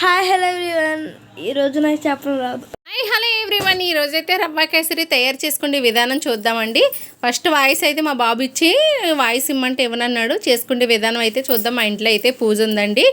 Hi hello everyone ఈరోజు నాకు చెప్పడం రాదు. హాయ్ హలో ఎవ్రీవన్ ఈ అయితే రవ్వ కేసరి తయారు చేసుకునే విధానం చూద్దామండి. ఫస్ట్ వాయిస్ అయితే మా బాబు ఇచ్చి వాయిస్ ఇమ్మంటే ఇవ్వనన్నాడు చేసుకునే విధానం అయితే చూద్దాం. మా ఇంట్లో అయితే పూజ ఉందండి.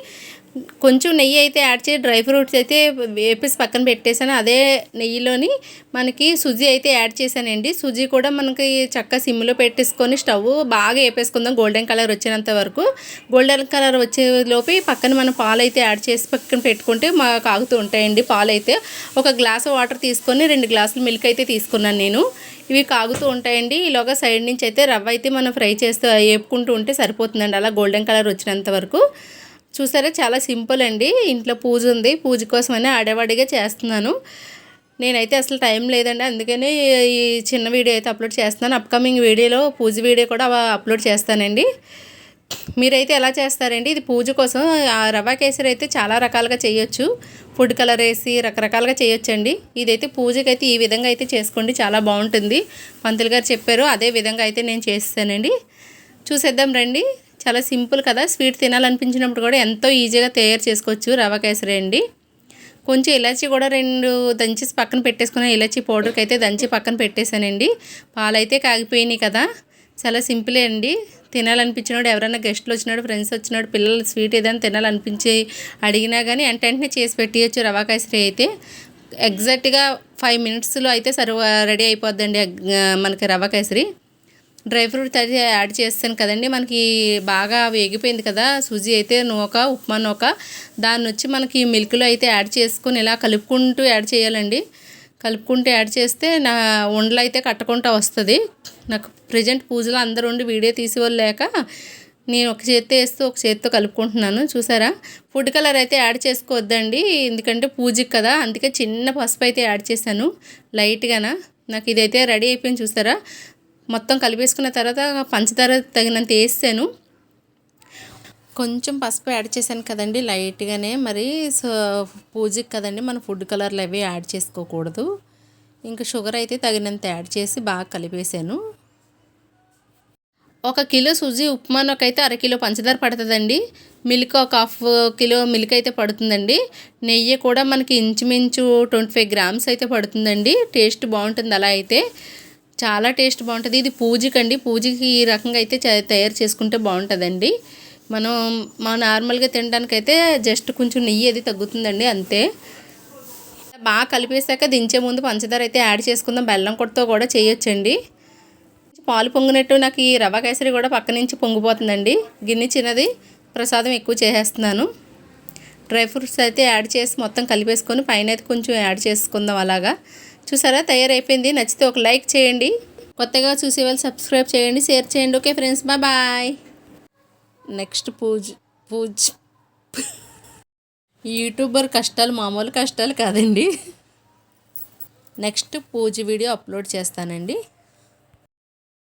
కొంచెం నెయ్యి అయితే యాడ్ చేసి డ్రై ఫ్రూట్స్ అయితే వేపేసి పక్కన పెట్టేశాను. అదే నెయ్యిలోని మనకి సుజీ అయితే యాడ్ చేశానండి. సుజీ కూడా మనకి చక్క సిమ్లో పెట్టేసుకొని స్టవ్ బాగా వేపేసుకుందాం గోల్డెన్ కలర్ వచ్చినంత వరకు. గోల్డెన్ కలర్ వచ్చేలోపు పక్కన మనం పాలు అయితే యాడ్ చేసి పక్కన పెట్టుకుంటే మా కాగుతూ ఉంటాయండి పాలు అయితే ఒక గ్లాస్ వాటర్ తీసుకొని రెండు గ్లాసులు మిల్క్ అయితే తీసుకున్నాను నేను. ఇవి కాగుతూ ఉంటాయండి. ఈలోగా సైడ్ నుంచి అయితే రవ్వ అయితే మనం ఫ్రై చేస్తూ వేపుకుంటూ ఉంటే సరిపోతుందండి. అలా గోల్డెన్ కలర్ వచ్చినంత వరకు. చూసారా చాలా సింపుల్ అండి. ఇంట్లో పూజ ఉంది. పూజ కోసమని ఆడవాడిగా చేస్తున్నాను. నేనైతే అసలు టైం లేదండి. అందుకని ఈ చిన్న వీడియో అయితే అప్లోడ్ చేస్తున్నాను. అప్కమింగ్ వీడియోలో పూజ వీడియో కూడా అప్లోడ్ చేస్తానండి. మీరైతే ఎలా చేస్తారండి? ఇది పూజ కోసం ఆ రవ్వ కేసరి అయితే చాలా రకాలుగా చేయొచ్చు. ఫుడ్ కలర్ వేసి రకరకాలుగా చేయొచ్చండి. ఇదైతే పూజకి అయితే ఈ విధంగా అయితే చేసుకోండి. చాలా బాగుంటుంది. పంతులు గారు చెప్పారు అదే విధంగా అయితే నేను చేస్తానండి. చూసేద్దాం రండి. చాలా సింపుల్ కదా. స్వీట్ తినాలనిపించినప్పుడు కూడా ఎంతో ఈజీగా తయారు చేసుకోవచ్చు రవ్వ కేసరి అండి. కొంచెం ఇలాచీ కూడా రెండు దంచేసి పక్కన పెట్టేసుకున్న ఇలాచీ పౌడర్కి అయితే దంచి పక్కన పెట్టేశానండి. పాలైతే కాగిపోయినాయి కదా. చాలా సింపులే అండి. తినాలనిపించినాడు ఎవరైనా గెస్ట్లు వచ్చినాడు ఫ్రెండ్స్ వచ్చినాడు పిల్లలు స్వీట్ ఏదైనా తినాలనిపించి అడిగినా కానీ వెంట వెంటనే చేసి పెట్టియచ్చు రవా కేసరి అయితే. ఎగ్జాక్ట్గా ఫైవ్ మినిట్స్లో అయితే సర్వ రెడీ అయిపోద్దండి మనకి రవ్వ కేసరి. డ్రై ఫ్రూట్స్ అయితే యాడ్ చేస్తాను కదండి. మనకి బాగా వేగిపోయింది కదా. సుజీ అయితే నూక ఉప్మా నూక. దాన్ని వచ్చి మనకి మిల్క్లో అయితే యాడ్ చేసుకొని ఇలా కలుపుకుంటూ యాడ్ చేయాలండి. కలుపుకుంటూ యాడ్ చేస్తే నా ఉండలు అయితే కట్టకుండా వస్తుంది. నాకు ప్రజెంట్ పూజలో అందరూ ఉండి వీడియో తీసేవాళ్ళు లేక నేను ఒక చేత్తో వేస్తూ ఒక చేత్తో కలుపుకుంటున్నాను. చూసారా? ఫుడ్ కలర్ అయితే యాడ్ చేసుకోవద్దండి. ఎందుకంటే పూజకి కదా. అందుకే చిన్న పసుపు అయితే యాడ్ చేశాను. లైట్గాన? నాకు ఇదైతే రెడీ అయిపోయింది. చూసారా? మొత్తం కలిపేసుకున్న తర్వాత పంచదార తగినంత వేసాను కొంచెం పసుపు యాడ్ చేశాను కదండి లైట్గానే. మరి సో పూజకి కదండి మన ఫుడ్ కలర్లు అవి యాడ్ చేసుకోకూడదు. ఇంకా షుగర్ అయితే తగినంత యాడ్ చేసి బాగా కలిపేసాను ఒక కిలో సుజీ ఉప్మానకైతే అరకిలో పంచదార పడుతుందండి. మిల్క్ ఒక హాఫ్ కిలో మిల్క్ అయితే పడుతుందండి. నెయ్యి కూడా మనకి ఇంచుమించు ట్వంటీ ఫైవ్ గ్రామ్స్ అయితే పడుతుందండి. టేస్ట్ బాగుంటుంది అలా అయితే. చాలా టేస్ట్ బాగుంటుంది. ఇది పూజకండి. పూజకి ఈ రకంగా అయితే తయారు చేసుకుంటే బాగుంటుందండి. మనం మా నార్మల్గా తినడానికైతే జస్ట్ కొంచెం నెయ్యి అది తగ్గుతుందండి అంతే. బాగా కలిపేశాక దించే ముందు పంచదార అయితే యాడ్ చేసుకుందాం. బెల్లం కొట్టుతో కూడా చేయొచ్చండి. పాలు పొంగినట్టు నాకు ఈ రవ్వ కేసరి కూడా పక్క నుంచి పొంగిపోతుందండి. గిన్నె చిన్నది ప్రసాదం ఎక్కువ చేసేస్తున్నాను. డ్రై ఫ్రూట్స్ అయితే యాడ్ చేసి మొత్తం కలిపేసుకొని పైన అయితే కొంచెం యాడ్ చేసుకుందాం అలాగా. చూసారా? తయారైపోయింది. నచ్చితే ఒక లైక్ చేయండి. కొత్తగా చూసే వాళ్ళు సబ్స్క్రైబ్ చేయండి. షేర్ చేయండి. Okay friends. బాయ్. నెక్స్ట్ పూజ్ పూజ్. యూట్యూబర్ కష్టాలు మామూలు కష్టాలు కాదండి. నెక్స్ట్ పూజ వీడియో అప్లోడ్ చేస్తానండి.